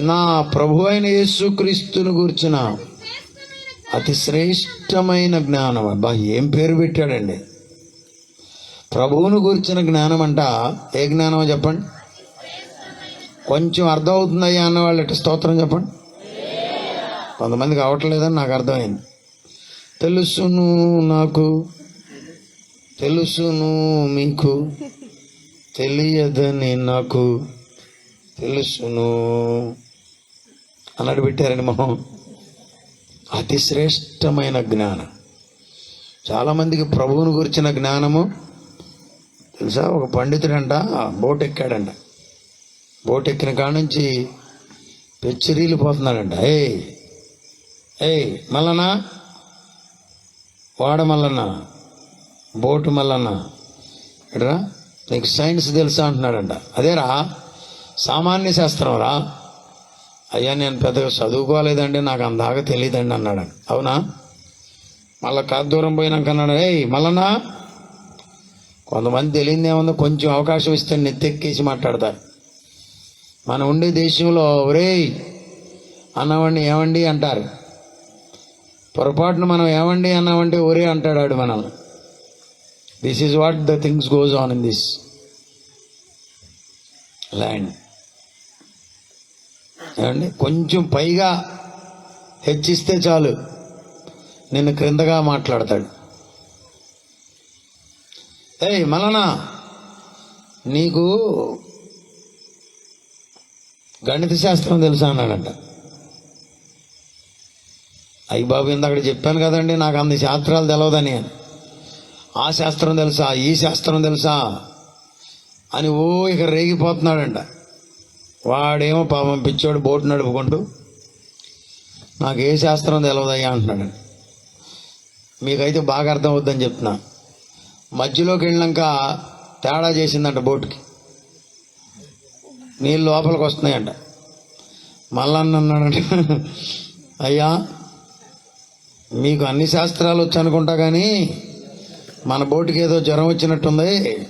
నా ప్రభు అయిన యేసుక్రీస్తును గూర్చిన అతి శ్రేష్టమైన జ్ఞానం. అబ్బా ఏం పేరు పెట్టాడండి? ప్రభువును గురించిన జ్ఞానం అంట ఏ జ్ఞానమో చెప్పండి. కొంచెం అర్థం అవుతుందయ్యా అన్న వాళ్ళు స్తోత్రం చెప్పండి. కొంతమందికి అవ్వట్లేదని నాకు అర్థమైంది. తెలుసును నాకు తెలుసును మీకు తెలియదని నాకు తెలుసును. అన్నాడు పెట్టారండి మొహం. అతి శ్రేష్టమైన జ్ఞానం. చాలామందికి ప్రభువుని గురించిన జ్ఞానము తెలుసా? ఒక పండితుడంట బోట్ ఎక్కాడంట బోట్ ఎక్కిన కాడ నుంచి పెచ్చిరీలు పోతున్నాడంట. ఏయ్ ఏయ్ మల్లనా వాడ మల్లన్న బోటు మల్లన్న. ఎడరా నీకు సైన్స్ తెలుసా అంటున్నాడంట. అదేరా? సామాన్య శాస్త్రం రా అయ్యా నేను పెద్దగా చదువుకోలేదండి నాకు అందాక తెలియదండి అన్నాడు అవునా? మళ్ళీ కాదు దూరం పోయినాక అన్నాడు ఏయ్ మళ్ళనా కొంతమంది తెలియదు ఏముందో? కొంచెం అవకాశం ఇస్తే నెత్తెక్కేసి మాట్లాడతారు. మనం ఉండే దేశంలో ఒరేయ్ అన్నవాడిని ఏమండి అంటారు? పొరపాటున మనం ఏమండి అన్నామంటే ఒరే అంటాడు ఆడు మనల్ని. This is what the things goes on in this land ఏమండి? కొంచెం పైగా హెచ్చిస్తే చాలు. నిన్ను క్రిందగా మాట్లాడతాడు. ఏయ్ మలనా నీకు గణిత శాస్త్రం తెలుసా అన్నాడంట. అయ్యి బాబు ఇందాక చెప్పాను కదండి నాకు అంత శాస్త్రాలు తెలవదని. ఆ శాస్త్రం తెలుసా? ఈ శాస్త్రం తెలుసా? అని ఓ ఇక రేగిపోతున్నాడంట. వాడేమో పాపం పిచ్చోడు బోటు నడుపుకుంటూ నాకు ఏ శాస్త్రం తెలవదయ్యా అంటున్నాడు. మీకైతే బాగా అర్థం అవుద్దని చెప్తున్నా. మధ్యలోకి వెళ్ళినాక తేడా చేసిందంట బోటుకి. నీళ్ళు లోపలికి వస్తున్నాయంట. మల్లన్న అన్నాడంట అయ్యా మీకు అన్ని శాస్త్రాలు వచ్చనుకుంటా కానీ మన బోటుకి ఏదో జ్వరం వచ్చినట్టుంది.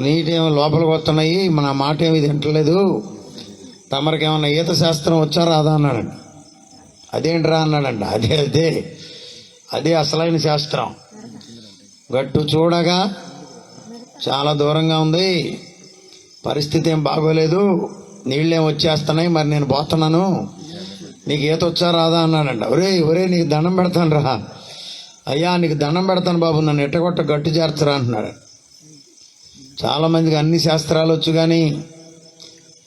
నీటేమో లోపలికి వస్తున్నాయి మన మాట ఏమి తింటలేదు తమరికి ఏమన్నా ఈత శాస్త్రం వచ్చా రాదా అన్నాడండి అదేంట్రా అన్నాడంట. అదే అదే. అదే అసలైన శాస్త్రం. గట్టు చూడగా చాలా దూరంగా ఉంది. పరిస్థితి ఏం బాగోలేదు. నీళ్ళేం వచ్చేస్తున్నాయి మరి నేను పోతున్నాను. నీకు ఈత వచ్చా రాదా అన్నాడంట. ఒరే ఒరే నీకు దండం పెడతాను రా అయ్యా నీకు దండం పెడతాను బాబు. నన్ను ఎట్టగొట్ట గట్టు చేర్చరా అంటున్నాడు చాలామందికి అన్ని శాస్త్రాలు వచ్చు కానీ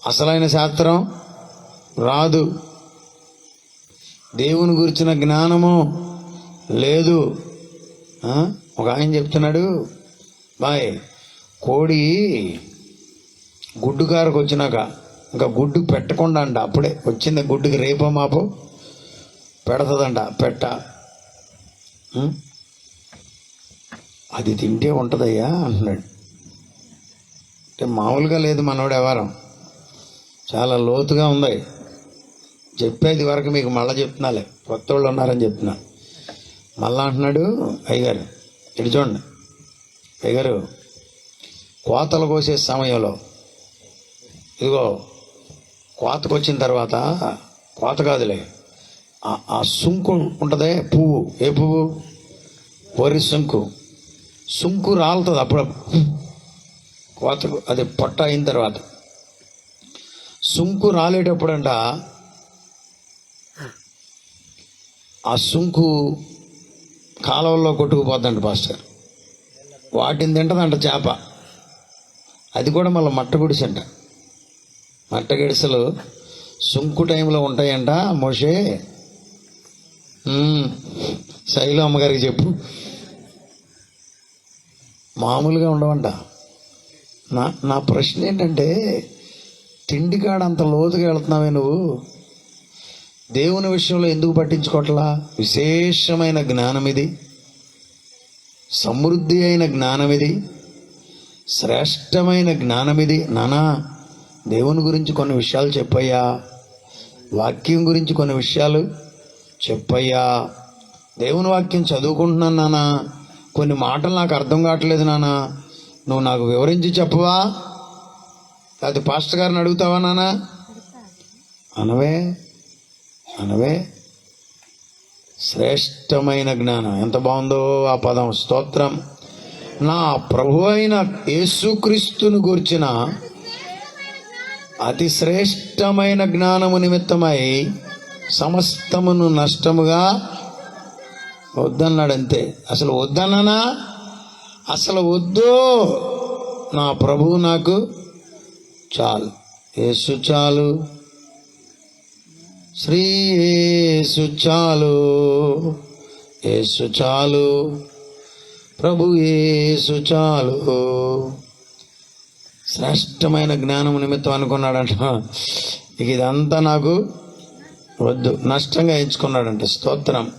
అసలైన శాస్త్రం రాదు. దేవుని గురించిన జ్ఞానము లేదు. ఒక ఆయన చెప్తున్నాడు బాయ్ కోడి గుడ్డు కారకు వచ్చినాక ఇంకా గుడ్డు పెట్టకుండా అంట అప్పుడే వచ్చింది గుడ్డుకి రేపో మాపో పెడతదంట పెట్ట. అది తింటే ఉంటుందయ్యా అంటున్నాడు. అంటే మామూలుగా లేదు మనోడు వ్యవహారం. చాలా లోతుగా ఉంది. చెప్పేది వరకు మీకు మళ్ళీ చెప్తున్నాలే. కొత్త వాళ్ళు ఉన్నారని చెప్తున్నా. మళ్ళా అంటున్నాడు అయ్యగారు ఇటు చూడండి. అయ్యగారు కోతలు కోసే సమయంలో ఇదిగో కోతకు వచ్చిన తర్వాత కోత కాదులే ఆ- ఆ సుంకు ఉంటుందే పువ్వు. ఏ పువ్వు? వరి సుంకు. సుంకు రాలుతుంది అప్పుడప్పుడు. కోతకు అది పొట్ట అయిన తర్వాత. సుంకు రాలేటప్పుడంట ఆ సుంకు కాలువల్లో కొట్టుకుపోద్దంట పాస్టర్. వాటిని తింటదంట చేప. అది కూడా మళ్ళీ మట్ట గుడిసంట. మట్ట గిడిసెలు సుంకు టైంలో ఉంటాయంట మోషే. శైలు అమ్మగారికి చెప్పు. మామూలుగా ఉండవంట. నా నా ప్రశ్న ఏంటంటే తిండి కాడ అంత లోతుగా వెళ్తున్నావే నువ్వు. దేవుని విషయంలో ఎందుకు పట్టించుకోవట్లా? విశేషమైన జ్ఞానం ఇది సమృద్ధి అయిన జ్ఞానం ఇది శ్రేష్టమైన జ్ఞానం ఇది నానా దేవుని గురించి కొన్ని విషయాలు చెప్పయ్యా. వాక్యం గురించి కొన్ని విషయాలు చెప్పయ్యా. దేవుని వాక్యం చదువుకుంటున్నాను నానా. కొన్ని మాటలు నాకు అర్థం కావట్లేదు నానా. నువ్వు నాకు వివరించి చెప్పవా? లేకపోతే పాస్టర్ గారిని అడుగుతావా నానా? అనవే అనవే. శ్రేష్టమైన జ్ఞానం. ఎంత బాగుందో ఆ పదం. స్తోత్రం. నా ప్రభు అయిన యేసుక్రీస్తును గుర్చిన అతి శ్రేష్టమైన జ్ఞానము నిమిత్తమై సమస్తమును నష్టముగా వద్దన్నాడంతే. అసలు వద్దన్నానా? అసలు వద్దు. నా ప్రభువు నాకు చాలు. యేసు చాలు. శ్రీ యేసు చాలు. యేసు చాలు. ప్రభు యేసు చాలు. శ్రేష్టమైన జ్ఞానం నిమిత్తం అనుకున్నాడంట. ఇక ఇదంతా నాకు వద్దు. నష్టంగా ఎంచుకున్నాడంట. స్తోత్రం.